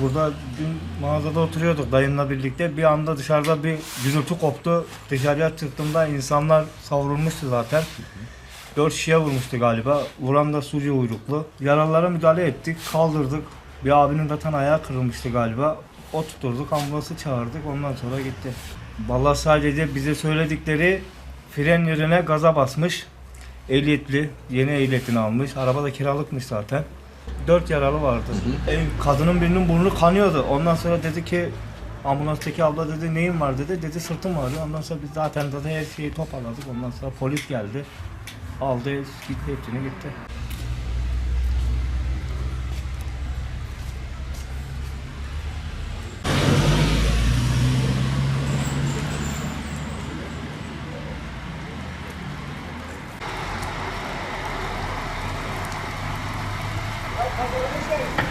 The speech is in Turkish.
burada dün mağazada oturuyorduk dayımla birlikte. Bir anda dışarıda bir gürültü koptu. Dışarıya çıktığımda insanlar savrulmuştu zaten. Dört şişe vurmuştu galiba. Vuran da Suriye uyruklu. Yaralılara müdahale ettik, kaldırdık. Bir abinin zaten ayağı kırılmıştı galiba. O tuturduk, ambulansı çağırdık. Ondan sonra gitti. Vallahi sadece bize söyledikleri fren yerine gaza basmış. Ehliyetli, yeni ehliyetini almış. Araba da kiralıkmış zaten. Dört yaralı vardı. E, kadının birinin burnu kanıyordu. Ondan sonra dedi ki ambulanstaki abla dedi neyin var dedi. Dedi sırtım ağrıyor. Ondan sonra biz zaten zaten her şeyi toparladık. Ondan sonra polis geldi. Aldı gitti hepsini gitti. 好，好，好，谢谢。